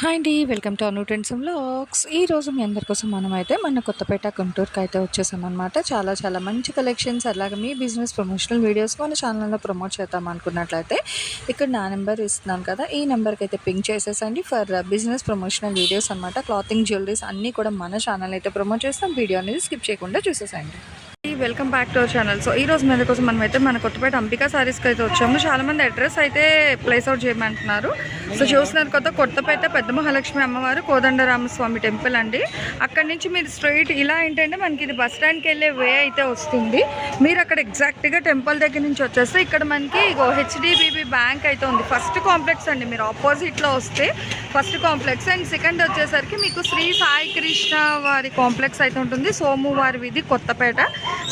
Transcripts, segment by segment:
Hi అండి welcome to Anu trends vlogs. ఈ రోజు మీ అందరి కోసం మనమైతే మన కొత్తపేట గుంటూరుకి అయితే వచ్చేసాం అనమాట చాలా చాలా మంచి కలెక్షన్స్ అలాగే మీ బిజినెస్ ప్రమోషనల్ వీడియోస్ మన ఛానల్లో ప్రమోట్ చేద్దాం అనుకున్నట్లయితే ఇక్కడ నా నెంబర్ ఇస్తున్నాను కదా ఈ నెంబర్కి అయితే పింక్ చేసేసండి ఫర్ బిజినెస్ ప్రమోషనల్ వీడియోస్ అనమాట క్లాతింగ్ జ్యువెలరీస్ అన్నీ కూడా మన ఛానల్ అయితే ప్రమోట్ చేస్తాం. వీడియో అనేది స్కిప్ చేయకుండా చూసేసండి. Welcome back to our channel so ఈ రోజు మీద కోసం మనమైతే మన కొత్తపేట అంబికా సారీస్కి అయితే వచ్చాము. చాలామంది అడ్రస్ అయితే ప్లేస్ అవుట్ చేయమంటున్నారు. సో చూస్తున్నారు కదా కొత్తపేట పెద్ద మహాలక్ష్మి అమ్మవారు కోదండరామస్వామి టెంపుల్ అండి. అక్కడి నుంచి మీరు స్ట్రైట్ ఇలా ఏంటంటే మనకి ఇది బస్ స్టాండ్కి వెళ్ళే వే అయితే వస్తుంది. మీరు అక్కడ ఎగ్జాక్ట్గా టెంపుల్ దగ్గర నుంచి వచ్చేస్తే ఇక్కడ మనకి హెచ్డిబిబి బ్యాంక్ అయితే ఉంది. ఫస్ట్ కాంప్లెక్స్ అండి మీరు ఆపోజిట్లో వస్తే ఫస్ట్ కాంప్లెక్స్. అండ్ సెకండ్ వచ్చేసరికి మీకు శ్రీ సాయి కృష్ణ వారి కాంప్లెక్స్ అయితే ఉంటుంది. సోము వారి వీధి కొత్తపేట.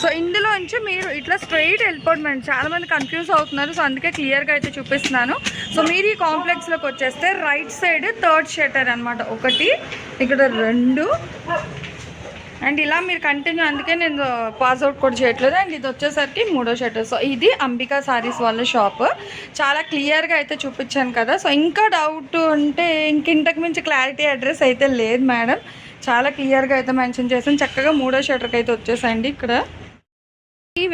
సో ఇందులో నుంచి మీరు ఇట్లా స్ట్రైట్ వెళ్ళిపోవడం చాలా మంది కన్ఫ్యూజ్ అవుతున్నారు. సో అందుకే క్లియర్గా అయితే చూపిస్తున్నాను. సో మీరు ఈ కాంప్లెక్స్లోకి వచ్చేస్తే రైట్ సైడ్ థర్డ్ షటర్ అనమాట ఒకటి ఇక్కడ రెండు. అండ్ ఇలా మీరు కంటిన్యూ అందుకే నేను పాస్అవుట్ కూడా చేయట్లేదు. అండ్ ఇది వచ్చేసరికి మూడో షటర్ సో ఇది అంబికా సారీస్ వాళ్ళ షాప్. చాలా క్లియర్గా అయితే చూపించాను కదా. సో ఇంకా డౌట్ ఉంటే ఇంక ఇంతకు మించి క్లారిటీ అడ్రస్ అయితే లేదు మేడం. చాలా క్లియర్గా అయితే మెన్షన్ చేసాను చక్కగా మూడో షటర్కి అయితే వచ్చేసండి ఇక్కడ.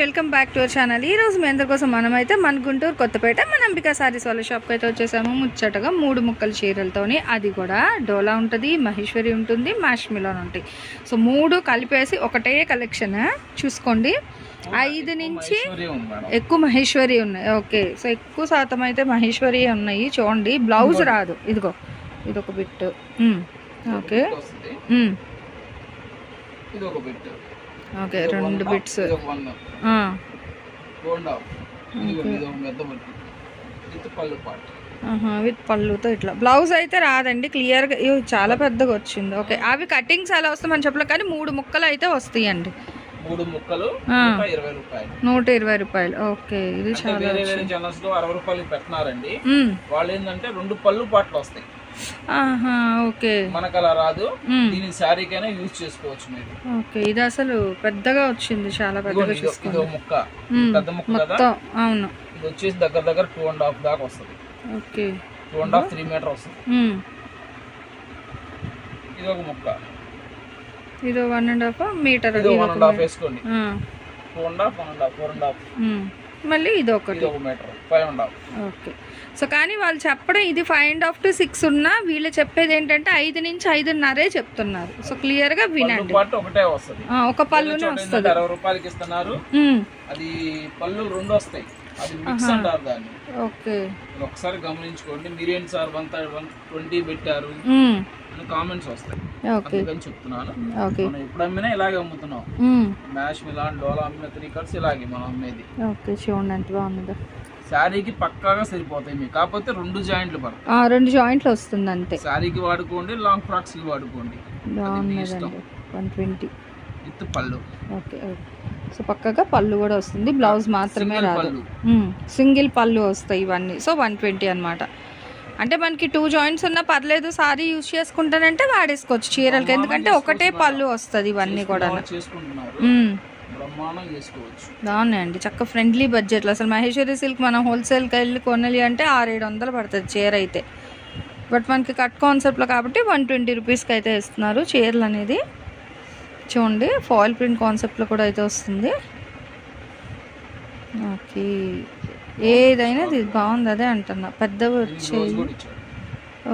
Welcome back to our channel. ఈ రోజు మీ అందరి కోసం మనమైతే మన గుంటూరు కొత్తపేట మన అంబికా సారీస్ వాళ్ళ షాప్కి అయితే వచ్చేసాము. ముచ్చటగా మూడు ముక్కల చీరలతోని అది కూడా డోలా ఉంటుంది మహేశ్వరి ఉంటుంది మ్యాష్ మిలోన్ ఉంటాయి. సో మూడు కలిపేసి ఒకటే కలెక్షన్ చూసుకోండి. ఐదు నుంచి ఎక్కువ మహేశ్వరి ఉన్నాయి. ఓకే. సో ఎక్కువ శాతం అయితే మహేశ్వరి ఉన్నాయి. చూడండి బ్లౌజ్ రాదు. ఇదిగో ఇదొక బిట్ ఓకే. ఓకే రెండు బిట్స్. అండ్ విత్ పళ్ళుతో ఇట్లా. బ్లౌజ్ అయితే రాదండి క్లియర్గా ఇవి చాలా పెద్దగా వచ్చింది. ఓకే అవి కటింగ్స్ అలా వస్తాయి మనం చెప్పలేదు కానీ మూడు ముక్కలు అయితే వస్తాయండి. మూడు ముక్కలు. నూట ఇరవై రూపాయలు. ఓకే ఇది చాలా ఛానల్స్లో అరవై పెట్టినారండి. వాళ్ళు ఏంటంటే రెండు పళ్ళు పాటలు వస్తాయి. ఆహా ఓకే. మనకు అలా రాదు దీని శారీకైనా యూజ్ చేసుకోవచ్చు మీరు. ఓకే ఇది అసలు పెద్దగా వచ్చింది చాలా పెద్దగా చూసుకోండి ముక్క. పెద్ద ముక్క కదా? అవును. ఇది వచ్చేసి దగ్గర దగ్గర టూ అండ్ హాఫ్ దాకా వస్తుంది. Okay. Two and half three metre వస్తుంది. ఇది ఒక ముక్క. ఇది వన్ అండ్ హాఫ్ మీటర్ ఇది వన్ అండ్ హాఫ్ వేసుకోండి. Two and half one and half four and half మళ్ళీ ఇది ఒకటి. ఇది ఒక metre five and half okay. So కానీ వాళ్ళు చెప్పడం ఇది five and half to six ఉన్నా వీళ్ళు చెప్పేది ఏంటంటే ఐదు నుంచి ఐదున్నరే చెప్తున్నారు. సో వినండి. ఒకటే వస్తుంది. ఆ, ఒక పళ్ళునే చోట వస్తుంది. ఏంటంటే అరవై రూపాయలకి ఇస్తున్నారు. అది పళ్ళు రెండు వస్తాయి. అది మిక్స్ అంటారు దాన్ని. ఓకే. ఒకసారి గమనించుకోండి. మీరేంటి సార్ వన్ వన్ ట్వంటీ పెట్టారు? కామెంట్స్ వస్తాయి. అందుకని చెప్తున్నాను. ఓకే. మనం ఎప్పుడు అమ్మినా ఇలాగే అమ్ముతున్నాం. మ్యాష్ మిలాన్ డోలా అమ్మిన త్రీ కట్స్ ఇలాగే మనం అమ్మేది. ఓకే చూడండి ఎంత బాగుందో. శారీకి పక్కాగా సరిపోతాయి మీకు. కాకపోతే రెండు జాయింట్లు పడతాయి రెండు జాయింట్లు వస్తుంది అంతే శారీకి వాడుకోండి లాంగ్ ఫ్రాక్స్కి వాడుకోండి. One twenty. విత్ పళ్ళు. ఓకే సో పక్కగా పళ్ళు కూడా వస్తుంది. బ్లౌజ్ మాత్రమే రాదు. సింగిల్ పళ్ళు వస్తాయి ఇవన్నీ. సో వన్ ట్వంటీ అనమాట అంటే మనకి టూ జాయింట్స్ ఉన్నా పర్లేదు సారీ యూజ్ చేసుకుంటానంటే వాడేసుకోవచ్చు చీరలకి. ఎందుకంటే ఒకటే పళ్ళు వస్తుంది ఇవన్నీ కూడా చేసుకోవచ్చు. బాగున్నాయండి చక్క ఫ్రెండ్లీ బడ్జెట్లో. అసలు మహేశ్వరి సిల్క్ మనం హోల్సేల్కి వెళ్ళి కొనాలి అంటే ఆరు ఏడు వందలు పడుతుంది చీర అయితే. బట్ మనకి కట్ కాన్సెప్ట్లో కాబట్టి వన్ ట్వంటీ రూపీస్కి అయితే ఇస్తున్నారు చీరలు అనేది. చూడండి ఫాయిల్ ప్రింట్ కాన్సెప్ట్లో కూడా అయితే వస్తుంది. ఓకే. ఏదైనా ఇది బాగుంది అదే అంటున్నా. పెద్దవి వచ్చి బ్లౌజ్ కూడా ఇచ్చారు.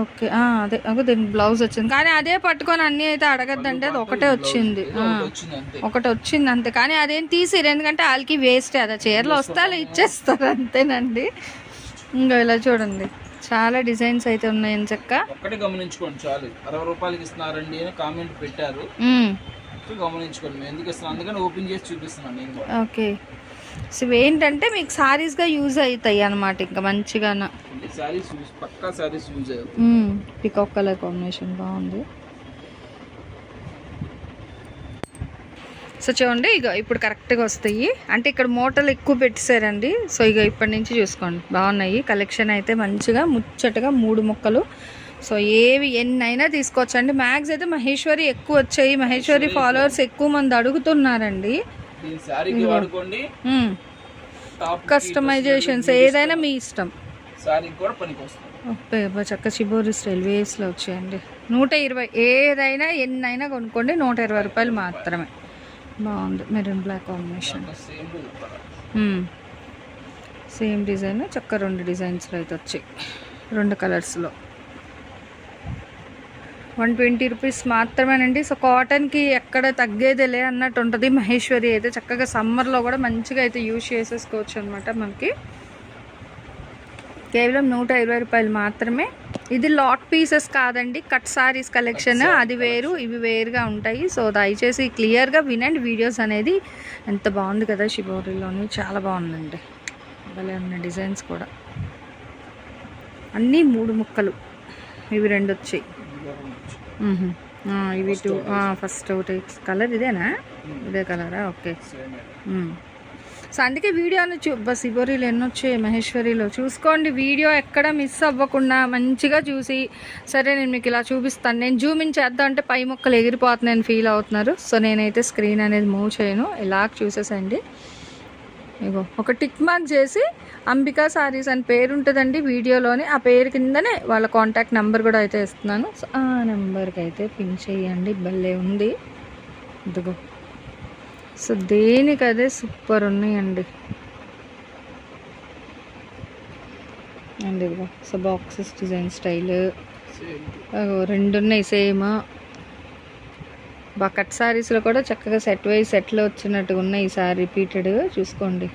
ఓకే. అదే అగో దీనికి బ్లౌజ్ వచ్చింది. కానీ అదే పట్టుకొని అన్నీ అయితే అడగద్దంటే అది ఒకటే వచ్చింది. ఒకటి వచ్చింది అంతే. కానీ అదేం తీసిరు ఎందుకంటే వాళ్ళకి వేస్ట్ అదే చీరలు వస్తే వాళ్ళు ఇచ్చేస్తారు అంతేనండి. ఇంకా ఇలా చూడండి. చాలా డిజైన్స్ అయితే ఉన్నాయి చక్క. ఒక్కటే గమనించుకోండి చాలు. అరవై రూపాయలకి ఇస్తున్నారండి అని కామెంట్ పెట్టారు. గమనించుకోండి. ఎందుకు అందుకని ఓపెన్ చేసి చూపిస్తున్నాను ఓకే. సో ఏంటంటే మీకు సారీస్గా యూజ్ అవుతాయి అనమాట ఇంకా మంచిగా పక్కా కలర్ కాంబినేషన్ బాగుంది. సో చూడండి ఇక ఇప్పుడు కరెక్ట్గా వస్తాయి. అంటే ఇక్కడ మూటలు ఎక్కువ పెట్టేశారండి సో ఇక ఇప్పటి నుంచి చూసుకోండి. బాగున్నాయి. కలెక్షన్ అయితే మంచిగా ముచ్చటగా మూడు ముక్కలు. సో ఏవి ఎన్నైనా తీసుకోవచ్చండి. మ్యాక్స్ అయితే మహేశ్వరి ఎక్కువ వచ్చాయి. మహేశ్వరి ఫాలోవర్స్ ఎక్కువ మంది అడుగుతున్నారండి. శారీకి వాడుకోండి. కస్టమైజేషన్స్ ఏదైనా మీ ఇష్టం. శారీకి కూడా పనికి వస్తుంది. ఓకే బా చక్క చిబోరి స్టైల్ వేవ్స్లో వచ్చాయండి. నూట ఇరవై ఏదైనా ఎన్నైనా కొనుక్కోండి. నూట ఇరవై రూపాయలు మాత్రమే. బాగుంది. Maroon black combination same design చక్క రెండు డిజైన్స్లో అయితే వచ్చాయి. రెండు కలర్స్లో వన్ ట్వంటీ రూపీస్ మాత్రమేనండి. సో కాటన్కి ఎక్కడ తగ్గేదిలే అన్నట్టు ఉంటుంది మహేశ్వరి అయితే చక్కగా సమ్మర్లో కూడా మంచిగా అయితే యూజ్ చేసేసుకోవచ్చు అనమాట మనకి. కేవలం నూట ఇరవై రూపాయలు మాత్రమే. ఇది లాట్ పీసెస్ కాదండి. Cut saris collection. అది వేరు ఇవి వేరుగా ఉంటాయి. సో దయచేసి క్లియర్గా వినండి. వీడియోస్ అనేది ఎంత బాగుంది కదా శివోరిలోని. చాలా బాగుందండి. భలే ఉన్న డిజైన్స్ కూడా. అన్నీ మూడు ముక్కలు. ఇవి రెండు వచ్చాయి. ఇవి టూ ఫస్ట్ ఒకటి. కలర్ ఇదేనా? ఇదే కలరా ఓకే. సో అందుకే వీడియోని చూ బస్ ఇబోరీలు ఎన్ని వచ్చాయి మహేశ్వరిలో? చూసుకోండి వీడియో ఎక్కడ మిస్ అవ్వకుండా మంచిగా చూసి సరే నేను మీకు ఇలా చూపిస్తాను. నేను జూమ్ ఇన్ చేద్దాం అంటే పై మొక్కలు ఎగిరిపోతున్నాయని ఫీల్ అవుతున్నారు. సో నేనైతే స్క్రీన్ అనేది మూవ్ చేయను. ఇలా చూసేసండి. ఇగో ఒక టిక్ మార్క్ చేసి అంబికా సారీస్ అని పేరు ఉంటుందండి వీడియోలోని. ఆ పేరు కిందనే వాళ్ళ కాంటాక్ట్ నెంబర్ కూడా అయితే ఇస్తున్నాను. సో ఆ నెంబర్కి అయితే పిన్ చేయండి భలే ఉంది. ఇదిగో. సో దేనికి అదే సూపర్ ఉన్నాయండి. అండ్ ఇదిగో సో బాక్సెస్ డిజైన్ స్టైల్. రెండు ఉన్నాయి సేమ్. బకెట్ సారీస్లో కూడా చక్కగా సెట్ వైజ్ సెట్లు వచ్చినట్టుగా ఉన్నాయి ఈ సారీ రిపీటెడ్ చూసుకోండి.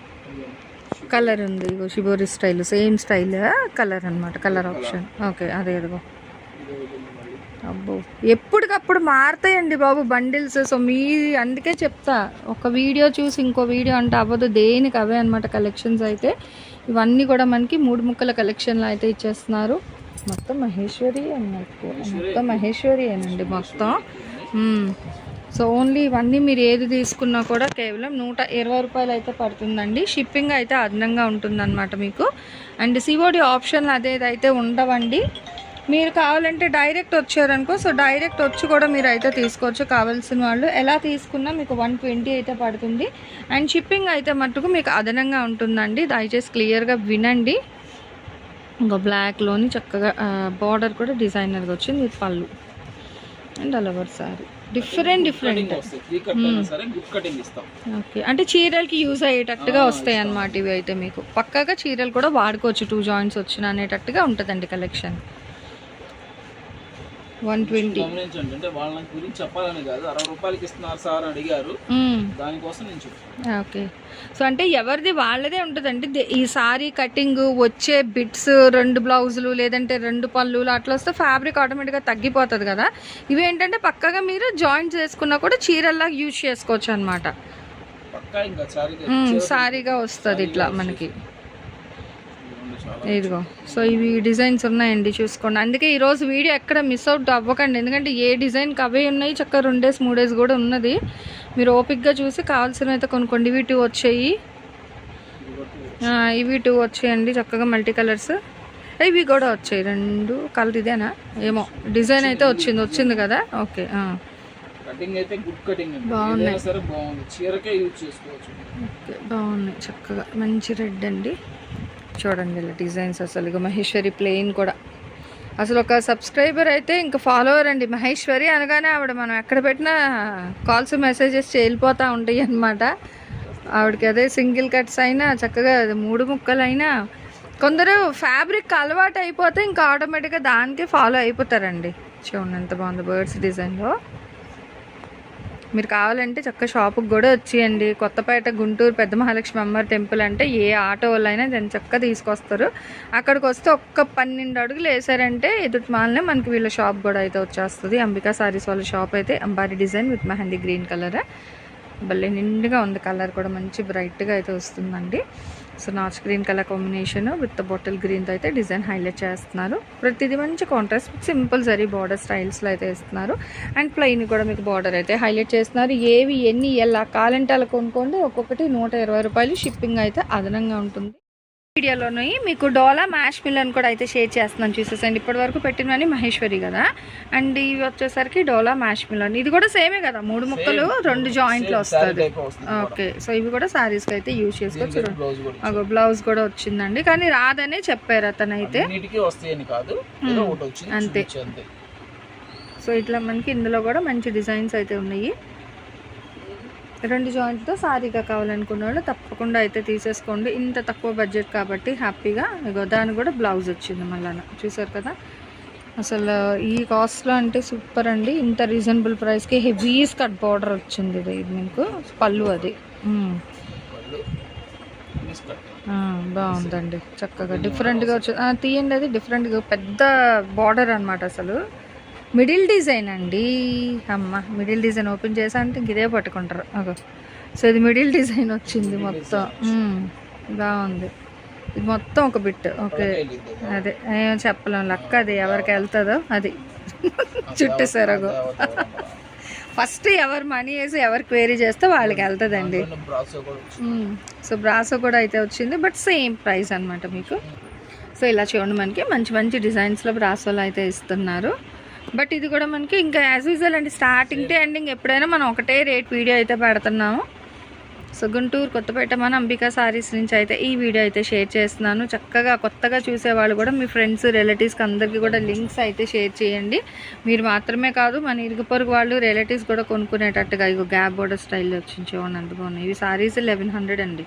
కలర్ ఉంది ఇగో shibori style same style colour అన్నమాట కలర్ ఆప్షన్ ఓకే అదే ఇదిగో అబ్బో ఎప్పటికప్పుడు మారుతాయండి బాబు బండిల్స్. సో మీ అందుకే చెప్తా ఒక వీడియో చూసి ఇంకో వీడియో అంటే అవ్వదు దేనికి అవే అనమాట కలెక్షన్స్ అయితే. ఇవన్నీ కూడా మనకి మూడు ముక్కల కలెక్షన్లు అయితే ఇచ్చేస్తున్నారు. మొత్తం మహేశ్వరి అన్నట్టు మొత్తం మహేశ్వరి అనండి మొత్తం. Hmm. సో ఓన్లీ ఇవన్నీ మీరు ఏది తీసుకున్నా కూడా కేవలం నూట ఇరవై రూపాయలు అయితే పడుతుందండి. షిప్పింగ్ అయితే అదనంగా ఉంటుందన్నమాట మీకు. అండ్ సిఓడి ఆప్షన్ అదేదైతే ఉండవండి. మీరు కావాలంటే డైరెక్ట్ వచ్చారనుకో సో డైరెక్ట్ వచ్చి కూడా మీరు అయితే తీసుకోవచ్చు కావాల్సిన వాళ్ళు. ఎలా తీసుకున్నా మీకు వన్ ట్వంటీ అయితే పడుతుంది. అండ్ షిప్పింగ్ అయితే మటుకు మీకు అదనంగా ఉంటుందండి. దయచేసి క్లియర్గా వినండి. ఇంకా బ్లాక్లోని చక్కగా బార్డర్ కూడా డిజైనర్గా వచ్చింది పళ్ళు. And all over sari. Different different okay అంటే చీరలకి యూజ్ అయ్యేటట్టుగా వస్తాయి అన్నమాట ఇవి అయితే మీకు. పక్కాగా చీరలు కూడా వాడుకోవచ్చు. టూ జాయింట్స్ వచ్చిన అనేటట్టుగా ఉంటుందండి కలెక్షన్ వన్ ట్వంటీ. గమనించండి అంటే వాళ్ళ గురించి చెప్పాలని కాదు. అరవై రూపాయలకి ఇస్తున్నారు సార్ అడిగారు. దానికోసం నేను చెప్తాను ఓకే. సో అంటే ఎవరిది వాళ్ళదే ఉంటుందండి ఈ సారీ కటింగ్ వచ్చే బిట్స్ రెండు బ్లౌజులు లేదంటే రెండు పళ్ళులు అట్లా వస్తే ఫ్యాబ్రిక్ ఆటోమేటిక్గా తగ్గిపోతుంది కదా. ఇవి ఏంటంటే పక్కగా మీరు జాయింట్స్ వేసుకున్నా కూడా చీరల్లా యూజ్ చేసుకోవచ్చు అనమాట సారీగా వస్తుంది ఇట్లా మనకి. ఇదిగో. సో ఇవి డిజైన్స్ ఉన్నాయండి చూసుకోండి. అందుకే ఈరోజు వీడియో ఎక్కడ మిస్ అవుట్ అవ్వకండి. ఎందుకంటే ఏ డిజైన్కి అవే ఉన్నాయి చక్కగా రెండు డేస్ మూడు డేస్ కూడా ఉన్నది. మీరు ఓపిక్గా చూసి కావాల్సినవి అయితే కొనుక్కోండి. ఇవి టూ వచ్చాయి. ఇవి టూ వచ్చాయండి చక్కగా మల్టీ కలర్స్ ఇవి కూడా వచ్చాయి. రెండు కలర్ ఇదేనా? ఏమో. డిజైన్ అయితే వచ్చింది వచ్చింది కదా? ఓకే ఆ. కటింగ్ అయితే గుడ్ కటింగ్ అండి. బాగున్నాయి. ఏదైనా సరే బాగుంది. చీరకే యూజ్ చేసుకోవచ్చు. ఓకే బాగున్నాయి చక్కగా. మంచి రెడ్ అండి. చూడండి ఇలా డిజైన్స్ అసలు. ఇక మహేశ్వరి ప్లెయిన్ కూడా. అసలు ఒక సబ్స్క్రైబర్ అయితే ఇంకా ఫాలోవర్ అండి. మహేశ్వరి అనగానే ఆవిడ మనం ఎక్కడ పెట్టినా కాల్స్ మెసేజెస్ వెళ్ళిపోతూ ఉంటాయి అన్నమాట. ఆవిడకి అదే సింగిల్ కట్స్ అయినా చక్కగా మూడు ముక్కలు అయినా కొందరు ఫ్యాబ్రిక్ అలవాటు అయిపోతే ఇంకా ఆటోమేటిక్గా దానికే ఫాలో అయిపోతారండి. చూడండి ఎంత బాగుంది బర్డ్స్ డిజైన్లో మీరు కావాలంటే చక్క షాపుకి కూడా వచ్చేయండి. కొత్తపేట గుంటూరు పెద్ద మహాలక్ష్మి అమ్మవారి టెంపుల్ అంటే ఏ ఆటో వాళ్ళైనా దాన్ని చక్క తీసుకొస్తారు. అక్కడికి వస్తే ఒక్క పన్నెండు అడుగులు వేసారంటే ఎదుటి మాలనే మనకి వీళ్ళ షాప్ కూడా అయితే వచ్చేస్తుంది. అంబికా సారీస్ వాళ్ళ షాప్ అయితే అంబారి design with mehndi green colour. భలే నిండుగా ఉంది కలర్ కూడా. మంచి బ్రైట్గా అయితే వస్తుందండి. So notch green colour combination with bottle గ్రీన్తో అయితే డిజైన్ హైలైట్ చేస్తున్నారు. ప్రతిదీ మంచి కాంట్రాస్ట్ సింపుల్ సరీ బార్డర్ స్టైల్స్లో అయితే ఇస్తున్నారు అండ్ ప్లెయిన్ కూడా మీకు బార్డర్ అయితే హైలైట్ చేస్తున్నారు. ఏవి ఎన్ని ఎలా కావాలంటే అలా కొనుక్కోండి. ఒక్కొక్కటి నూట ఇరవై రూపాయలు షిప్పింగ్ అయితే అదనంగా ఉంటుంది. వీడియోలోని మీకు డోలా మ్యాష్ మిలన్ కూడా అయితే షేర్ చేస్తున్నాను చూసేసండి. ఇప్పటి వరకు పెట్టినవని మహేశ్వరి కదా. అండ్ ఇవి వచ్చేసరికి డోలా మ్యాష్ మిలన్. ఇది కూడా సేమే కదా మూడు ముక్కలు రెండు జాయింట్లు వస్తుంది. ఓకే సో ఇవి కూడా సారీస్కి అయితే యూజ్ చేసుకోవచ్చు. అగో బ్లౌజ్ కూడా వచ్చిందండి. కానీ రాదనే చెప్పారు అతనైతే. చూపించు అంతే. సో ఇట్లా మనకి ఇందులో కూడా మంచి డిజైన్స్ అయితే ఉన్నాయి. రెండు జాయింట్తో సారీగా కావాలనుకున్న వాళ్ళు తప్పకుండా అయితే తీసేసుకోండి. ఇంత తక్కువ బడ్జెట్ కాబట్టి హ్యాపీగా. ఇగో దానికి కూడా బ్లౌజ్ వచ్చింది మళ్ళీ. చూసారు కదా? అసలు ఈ కాస్ట్లో అంటే సూపర్ అండి. ఇంత రీజనబుల్ ప్రైస్కి హెవీ స్కట్ బార్డర్ వచ్చింది ఇది మీకు. పళ్ళు అది. బాగుందండి. చక్కగా డిఫరెంట్గా వచ్చింది తీయండి అది. డిఫరెంట్గా పెద్ద బార్డర్ అనమాట అసలు. మిడిల్ డిజైన్ అండి. అమ్మ మిడిల్ డిజైన్ ఓపెన్ చేసా అంటే ఇంక ఇదే పట్టుకుంటారు. అగో. సో ఇది మిడిల్ డిజైన్ వచ్చింది మొత్తం. బాగుంది. ఇది మొత్తం ఒక బిట్. ఓకే. అదే. ఏం చెప్పలేం. లక్క అది ఎవరికి వెళ్తుందో అది. చుట్టేసారు అగో ఫస్ట్ ఎవరు మనీ వేసి ఎవరు క్వేరీ చేస్తే వాళ్ళకి వెళ్తుందండి. సో బ్రాసో కూడా అయితే వచ్చింది. బట్ సేమ్ ప్రైస్ అన్నమాట మీకు. సో ఇలా చూడండి మనకి. మంచి మంచి డిజైన్స్లో బ్రాసోలు అయితే ఇస్తున్నారు. బట్ ఇది కూడా మనకి ఇంకా యాజ్ యూజువల్ అండి. స్టార్టింగ్ టు ఎండింగ్ ఎప్పుడైనా మనం ఒకటే రేట్ వీడియో అయితే పెడుతున్నాము. సో గుంటూరు కొత్తపేట మన అంబికా సారీస్ నుంచి అయితే ఈ వీడియో అయితే షేర్ చేస్తున్నాను. చక్కగా కొత్తగా చూసేవాళ్ళు కూడా మీ ఫ్రెండ్స్ రిలేటివ్స్కి అందరికీ కూడా లింక్స్ అయితే షేర్ చేయండి. మీరు మాత్రమే కాదు మన ఇరుగు పొరుగు వాళ్ళు రిలేటివ్స్ కూడా కొనుక్కునేటట్టుగా ఇగో గ్యాప్ బోర్డర్ స్టైల్లో వచ్చింది చూడండి అంత బాగున్నాయి. ఇవి సారీస్ లెవెన్ హండ్రెడ్ అండి.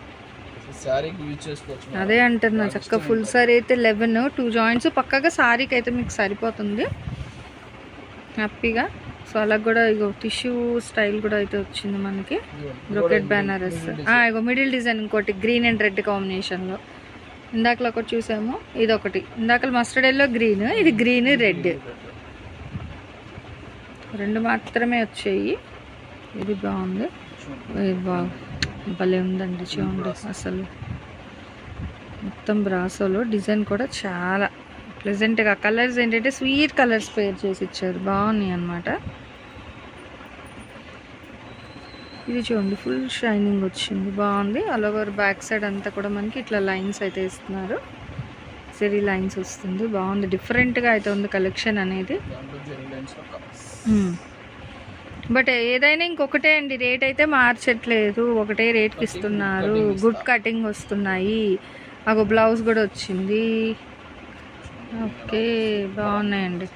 అదే అంటున్నా చక్క ఫుల్ సారీ అయితే లెవెన్ టూ జాయింట్స్ పక్కగా సారీకి అయితే మీకు సరిపోతుంది. హ్యాపీగా. సో అలా కూడా ఇగో టిష్యూ స్టైల్ కూడా అయితే వచ్చింది మనకి. బ్రొకెట్ బ్యానరస్ ఇగో మిడిల్ డిజైన్ ఇంకోటి గ్రీన్ అండ్ రెడ్ కాంబినేషన్లో ఇందాకలో ఒకటి చూసాము ఇది ఒకటి ఇందాకలు మస్టర్డ్ ఎల్లో గ్రీన్ ఇది గ్రీన్ రెడ్ రెండు మాత్రమే వచ్చాయి. ఇది బాగుంది. ఇది బాగు భలే ఉందండి చూడండి అసలు. మొత్తం బ్రాసోలో డిజైన్ కూడా చాలా. ప్లెజెంట్గా కలర్స్ ఏంటంటే స్వీట్ కలర్స్ పేర్ చేసి ఇచ్చారు. బాగున్నాయి అన్నమాట. ఇది చూడండి ఫుల్ షైనింగ్ వచ్చింది. బాగుంది. ఆల్ ఓవర్ బ్యాక్ సైడ్ అంతా కూడా మనకి ఇట్లా లైన్స్ అయితే ఇస్తున్నారు. సెరీ లైన్స్ వస్తుంది. బాగుంది. డిఫరెంట్గా అయితే ఉంది కలెక్షన్ అనేది. బట్ ఏదైనా ఇంకొకటే అండి. రేట్ అయితే మార్చట్లేదు. ఒకటే రేట్కి ఇస్తున్నారు. గుడ్ కటింగ్ వస్తున్నాయి. మాకు బ్లౌజ్ కూడా వచ్చింది. ఓకే బాగున్నాయండి.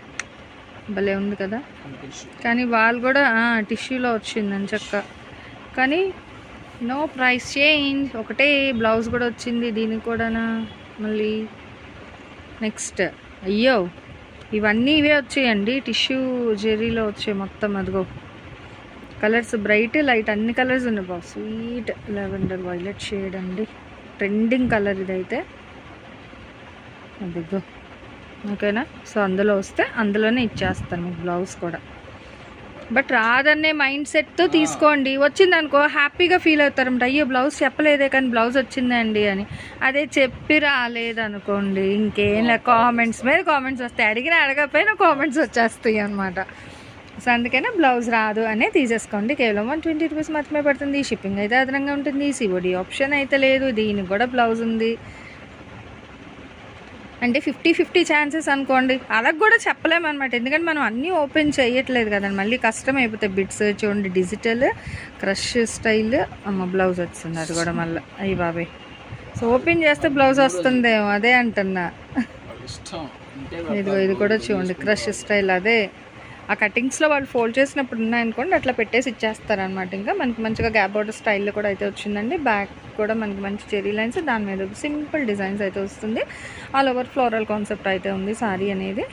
భలే ఉంది కదా? కానీ వాళ్ళు కూడా టిష్యూలో వచ్చిందని చక్క. కానీ నో ప్రైస్ చేంజ్. ఒకటే బ్లౌజ్ కూడా వచ్చింది దీనికి కూడానా? మళ్ళీ నెక్స్ట్. అయ్యో ఇవన్నీ ఇవే వచ్చాయండి. టిష్యూ జెర్రీలో వచ్చాయి మొత్తం అదిగో. కలర్స్ బ్రైట్ లైట్ అన్ని కలర్స్ ఉన్నాయి. బాబు స్వీట్ లెవెండర్ వైలెట్ షేడ్ అండి. ట్రెండింగ్ కలర్ ఇదైతే. అదిగో. ఓకేనా? సో అందులో వస్తే అందులోనే ఇచ్చేస్తాను మీకు బ్లౌజ్ కూడా. బట్ రాదనే మైండ్ సెట్తో తీసుకోండి. వచ్చింది అనుకో హ్యాపీగా ఫీల్ అవుతారంట అయ్యో బ్లౌజ్ చెప్పలేదే కానీ బ్లౌజ్ వచ్చిందండి అని. అదే చెప్పి రాలేదనుకోండి. ఇంకేం లే కామెంట్స్ మీద కామెంట్స్ వస్తాయి. అడిగినా అడగకపోయినా కామెంట్స్ వచ్చేస్తాయి అనమాట సో అందుకనే బ్లౌజ్ రాదు అనే తీసేసుకోండి. కేవలం వన్ ట్వంటీ రూపీస్ మాత్రమే పడుతుంది. షిప్పింగ్ అయితే అదనంగా ఉంటుంది. సిఓడి ఆప్షన్ అయితే లేదు. దీనికి కూడా బ్లౌజ్ ఉంది. అంటే ఫిఫ్టీ ఫిఫ్టీ ఛాన్సెస్ అనుకోండి. అలా కూడా చెప్పలేమన్నమాట ఎందుకంటే మనం అన్నీ ఓపెన్ చేయట్లేదు కదండి. మళ్ళీ కష్టం అయిపోతాయి బిట్స్ చూడండి. డిజిటల్ క్రష్ స్టైల్ అమ్మ బ్లౌజ్ వచ్చింది. అది కూడా మళ్ళీ. అయ్యి బాబాయ్. సో ఓపెన్ చేస్తే బ్లౌజ్ వస్తుందేమో అదే అంటున్నా. ఇదిగో ఇది కూడా చూడండి. క్రష్ స్టైల్ అదే. ఆ కటింగ్స్లో వాళ్ళు ఫోల్డ్ చేసినప్పుడు ఉన్నాయనుకోండి అట్లా పెట్టేసి ఇచ్చేస్తారనమాట ఇంకా మనకి మంచిగా గ్యాప్ బోర్డర్ స్టైల్లో కూడా అయితే వచ్చిందండి. బ్యాక్ కూడా మనకి మంచి చెరీ లైన్స్ దాని మీద సింపుల్ డిజైన్స్ అయితే వస్తుంది. ఆల్ ఓవర్ ఫ్లోరల్ కాన్సెప్ట్ అయితే ఉంది సారీ అనేది.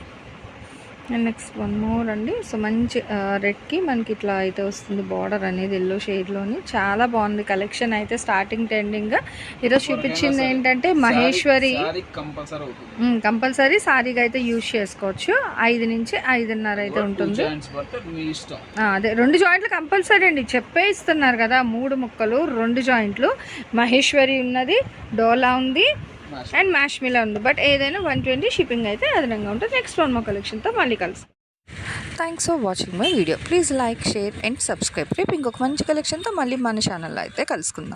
అండ్ నెక్స్ట్ వన్ మోర్ అండి. సో మంచి రెడ్కి మనకి ఇట్లా అయితే వస్తుంది బార్డర్ అనేది ఎల్లో షేడ్లోని చాలా బాగుంది కలెక్షన్ అయితే స్టార్టింగ్ ట్రెండింగ్గా ఈరోజు చూపించింది ఏంటంటే మహేశ్వరి కంపల్సరీ సారీగా అయితే యూజ్ చేసుకోవచ్చు. ఐదు నుంచి ఐదున్నర అయితే ఉంటుంది. అదే రెండు జాయింట్లు కంపల్సరీ అండి. చెప్పే ఇస్తున్నారు కదా మూడు ముక్కలు రెండు జాయింట్లు మహేశ్వరి ఉన్నది డోలా ఉంది అండ్ మ్యాష్మిలా ఉంది. బట్ ఏదైనా వన్ ట్వంటీ షిప్పింగ్ అయితే అదనంగా ఉంటుంది. నెక్స్ట్ వన్ మా కలెక్షన్తో మళ్ళీ కలుస్తాం. Thanks for watching my video please like share and subscribe రేపు ఇంకొక మంచి కలెక్షన్తో మళ్ళీ మన ఛానల్లో అయితే కలుసుకుందాం.